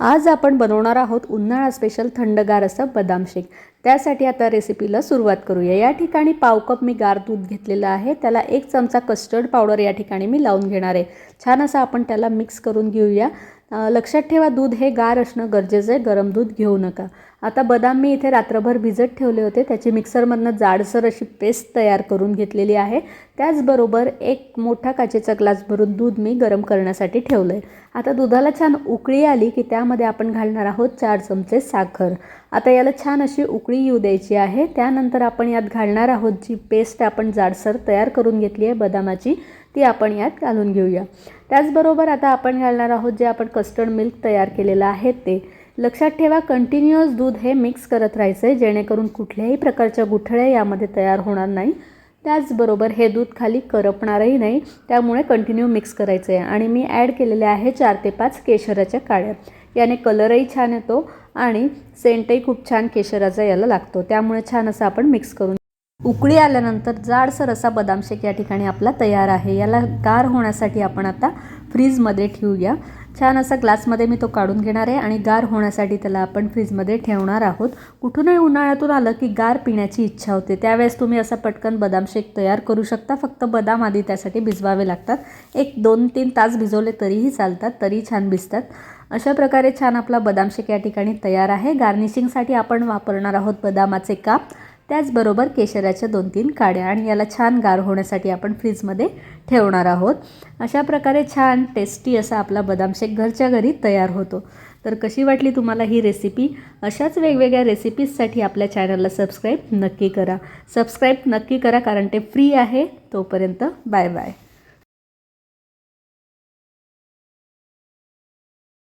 आज आपण बनवणार आहोत उन्हाळा स्पेशल थंडगार असं बदाम शेक. त्यासाठी आता रेसिपीला सुरुवात करूया. या ठिकाणी पाव कप मी गार दूध घेतलेलं आहे. त्याला एक चमचा कस्टर्ड पावडर या ठिकाणी मी लावून घेणार आहे. छान असं आपण त्याला मिक्स करून घेऊया. लक्षात ठेवा दूध हे गार असणं गरजेचं आहे. गरम दूध घेऊ नका. आता बदाम मी इथे रात्रभर भिजत ठेवले होते. त्याची मिक्सरमधनं जाडसर अशी पेस्ट तयार करून घेतलेली आहे. त्याचबरोबर एक मोठा काचेचा ग्लास भरून दूध मी गरम करण्यासाठी ठेवलं आहे आता दुधाला छान उकळी आली की त्यामध्ये आपण घालणार आहोत चार चमचे साखर. आता याला छान अशी उकळी येऊ द्यायची आहे. त्यानंतर आपण यात घालणार आहोत जी पेस्ट आपण जाडसर तयार करून घेतली आहे बदामाची ती आपण यात घालून घेऊया. त्याचबरोबर आता आपण घालणार आहोत जे आपण कस्टर्ड मिल्क तयार केलेलं आहे ते. लक्षात ठेवा कंटिन्युअस दूध हे मिक्स करत राहायचं आहे जेणेकरून कुठल्याही प्रकारच्या गुठळ्या यामध्ये तयार होणार नाही. त्याचबरोबर हे दूध खाली करपणारही नाही त्यामुळे कंटिन्यू मिक्स करायचं आहे आणि मी ॲड केलेले आहे चार ते पाच केशराच्या काळ्या याने कलरही छान येतो आणि सेंटही खूप छान केशराचा याला लागतो. त्यामुळे छान असं आपण मिक्स करून उकळी आल्यानंतर जाडसर असा बदाम शेक या ठिकाणी आपला तयार आहे. याला गार होण्यासाठी आपण आता फ्रीजमध्ये ठेवूया. छान असा ग्लासमध्ये मी तो काढून घेणार आहे आणि गार होण्यासाठी त्याला आपण फ्रीजमध्ये ठेवणार आहोत. कुठूनही उन्हाळ्यातून आलं की गार पिण्याची इच्छा होते. त्यावेळेस तुम्ही असा पटकन बदाम शेक तयार करू शकता. फक्त बदाम आधी त्यासाठी भिजवावे लागतात. एक दोन तीन तास भिजवले तरीही चालतात तरी छान भिजतात. अशा प्रकारे छान आपला बदाम शेक या ठिकाणी तयार आहे. गार्निशिंगसाठी आपण वापरणार आहोत बदामाचे काप. त्याचबरोबर केशराच्या दोन तीन काड्या आणि याला छान गार होण्यासाठी आपण फ्रीजमध्ये ठेवणार आहोत. अशा प्रकारे छान टेस्टी असा आपला बदाम शेक घरच्या घरी तयार होतो. तर कशी वाटली तुम्हाला ही रेसिपी अशाच वेगवेगळ्या रेसिपीजसाठी आपल्या चॅनलला सबस्क्राईब नक्की करा. सबस्क्राईब नक्की करा कारण ते फ्री आहे. तोपर्यंत बाय बाय